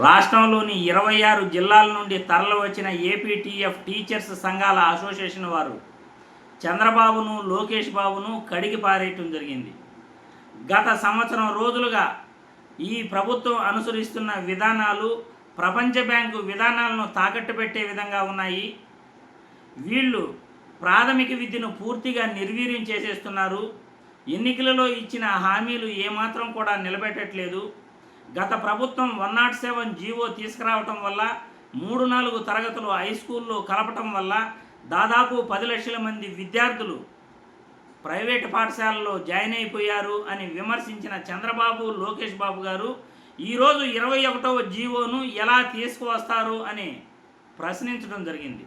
రాష్ట్రంలోని ఇరవై ఆరు జిల్లాల నుండి తరలివచ్చిన ఏపీటీఎఫ్ టీచర్స్ సంఘాల అసోసియేషన్ వారు చంద్రబాబును లోకేష్ బాబును కడిగి పారేయటం జరిగింది. గత సంవత్సరం రోజులుగా ఈ ప్రభుత్వం అనుసరిస్తున్న విధానాలు ప్రపంచ బ్యాంకు విధానాలను తాకట్టు పెట్టే విధంగా ఉన్నాయి. వీళ్ళు ప్రాథమిక విద్యను పూర్తిగా నిర్వీర్యం చేసేస్తున్నారు. ఎన్నికలలో ఇచ్చిన హామీలు ఏమాత్రం కూడా నిలబెట్టట్లేదు. గత ప్రభుత్వం వన్ నాట్ సెవెన్ జీవో తీసుకురావటం వల్ల మూడు నాలుగు తరగతులు హై స్కూల్లో కలపటం వల్ల దాదాపు పది లక్షల మంది విద్యార్థులు ప్రైవేటు పాఠశాలలో జాయిన్ అయిపోయారు అని విమర్శించిన చంద్రబాబు లోకేష్ బాబు గారు ఈరోజు ఇరవై ఒకటవ జీవోను ఎలా తీసుకువస్తారు అని ప్రశ్నించడం జరిగింది.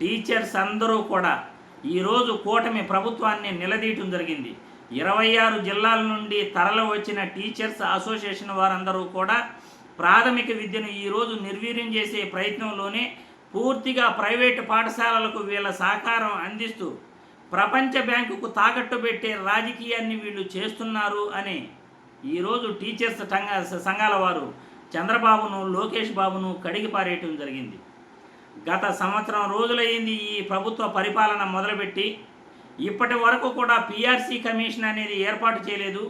టీచర్స్ అందరూ కూడా ఈరోజు కూటమి ప్రభుత్వాన్ని నిలదీయటం జరిగింది. ఇరవై ఆరు జిల్లాల నుండి తరలి వచ్చిన టీచర్స్ అసోసియేషన్ వారందరూ కూడా ప్రాథమిక విద్యను ఈరోజు నిర్వీర్యం చేసే ప్రయత్నంలోనే పూర్తిగా ప్రైవేటు పాఠశాలలకు వీళ్ళ సహకారం అందిస్తూ ప్రపంచ బ్యాంకుకు తాకట్టు పెట్టే రాజకీయాన్ని వీళ్ళు చేస్తున్నారు అని ఈరోజు టీచర్స్ సంఘ సంఘాల వారు చంద్రబాబును లోకేష్ బాబును కడిగి పారేయటం జరిగింది. గత సంవత్సరం రోజులైంది ఈ ప్రభుత్వ పరిపాలన మొదలుపెట్టి ఇప్పటి వరకు కూడా పీఆర్సీ కమిషన్ అనేది ఏర్పాటు చేయలేదు.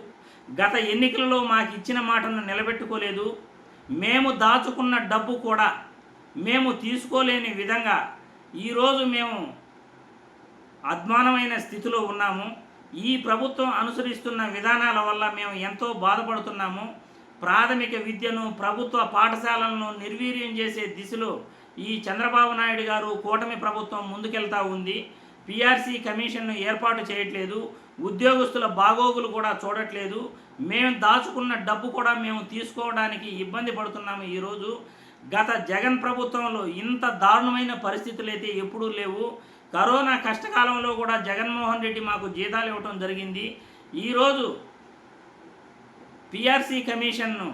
గత ఎన్నికలలో మాకు ఇచ్చిన మాటను నిలబెట్టుకోలేదు. మేము దాచుకున్న డబ్బు కూడా మేము తీసుకోలేని విధంగా ఈరోజు మేము అధ్వానమైన స్థితిలో ఉన్నాము. ఈ ప్రభుత్వం అనుసరిస్తున్న విధానాల వల్ల మేము ఎంతో బాధపడుతున్నాము. ప్రాథమిక విద్యను ప్రభుత్వ పాఠశాలలను నిర్వీర్యం చేసే దిశలో ఈ చంద్రబాబు నాయుడు గారు కూటమి ప్రభుత్వం ముందుకెళ్తా ఉంది. పిఆర్సీ కమిషన్ను ఏర్పాటు చేయట్లేదు ఉద్యోగస్తుల బాగోగులు కూడా చూడట్లేదు. మేము దాచుకున్న డబ్బు కూడా మేము తీసుకోవడానికి ఇబ్బంది పడుతున్నాము ఈరోజు. గత జగన్ ప్రభుత్వంలో ఇంత దారుణమైన పరిస్థితులు అయితే ఎప్పుడూ లేవు. కరోనా కష్టకాలంలో కూడా జగన్మోహన్ రెడ్డి మాకు జీతాలు ఇవ్వటం జరిగింది. ఈరోజు పిఆర్సీ కమిషన్ను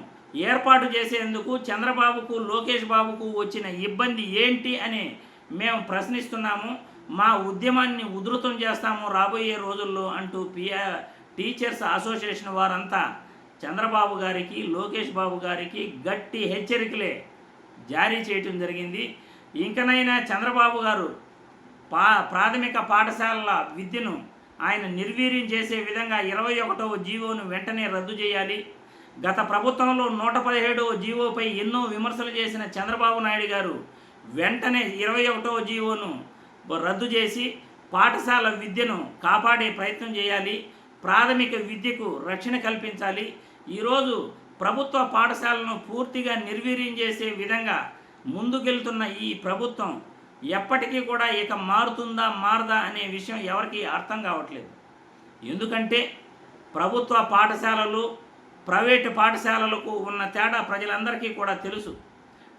ఏర్పాటు చేసేందుకు చంద్రబాబుకు లోకేష్ బాబుకు వచ్చిన ఇబ్బంది ఏంటి అని మేము ప్రశ్నిస్తున్నాము. మా ఉద్యమాన్ని ఉధృతం చేస్తాము రాబోయే రోజుల్లో అంటూ పియా టీచర్స్ అసోసియేషన్ వారంతా చంద్రబాబు గారికి లోకేష్ బాబు గారికి గట్టి హెచ్చరికలే జారీ చేయటం జరిగింది. ఇంకనైనా చంద్రబాబు గారు పా ప్రాథమిక పాఠశాలల విద్యను ఆయన నిర్వీర్యం చేసే విధంగా ఇరవై ఒకటవ జీవోను వెంటనే రద్దు చేయాలి. గత ప్రభుత్వంలో నూట పదిహేడవ జీవోపై ఎన్నో విమర్శలు చేసిన చంద్రబాబు నాయుడు గారు వెంటనే ఇరవై ఒకటవ జీవోను రద్దు చేసి పాఠశాల విద్యను కాపాడే ప్రయత్నం చేయాలి ప్రాథమిక విద్యకు రక్షణ కల్పించాలి. ఈరోజు ప్రభుత్వ పాఠశాలను పూర్తిగా నిర్వీర్యం చేసే విధంగా ముందుకెళ్తున్న ఈ ప్రభుత్వం ఎప్పటికీ కూడా ఇక మారుతుందా మారదా అనే విషయం ఎవరికి అర్థం కావట్లేదు. ఎందుకంటే ప్రభుత్వ పాఠశాలలు ప్రైవేటు పాఠశాలలకు ఉన్న తేడా ప్రజలందరికీ కూడా తెలుసు.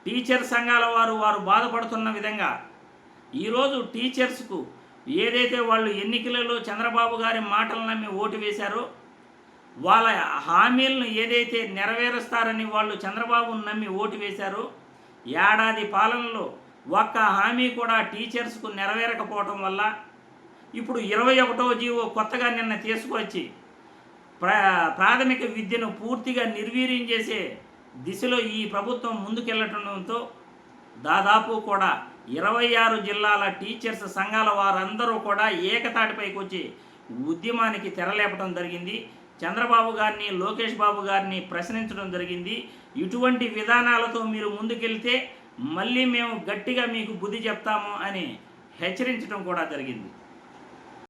టీచర్ సంఘాల వారు వారు బాధపడుతున్న విధంగా ఈరోజు టీచర్స్కు ఏదైతే వాళ్ళు ఎన్నికలలో చంద్రబాబు గారి మాటలు నమ్మి ఓటు వేశారో వాళ్ళ హామీలను ఏదైతే నెరవేరుస్తారని వాళ్ళు చంద్రబాబును నమ్మి ఓటు వేశారో ఏడాది పాలనలో ఒక్క హామీ కూడా టీచర్స్కు నెరవేరకపోవటం వల్ల ఇప్పుడు ఇరవై ఒకటో జీవో కొత్తగా నిన్న తీసుకొచ్చి ప్రా ప్రాథమిక విద్యను పూర్తిగా నిర్వీర్యం చేసే దిశలో ఈ ప్రభుత్వం ముందుకెళ్ళటంతో దాదాపు కూడా ఇరవై ఆరు జిల్లాల టీచర్స్ సంఘాల వారందరూ కూడా ఏకతాటిపైకి వచ్చి ఉద్యమానికి తెరలేపడం జరిగింది. చంద్రబాబు గారిని లోకేష్ బాబు గారిని ప్రశ్నించడం జరిగింది. ఇటువంటి విధానాలతో మీరు ముందుకెళ్తే మళ్ళీ మేము గట్టిగా మీకు బుద్ధి చెప్తాము అని హెచ్చరించడం కూడా జరిగింది.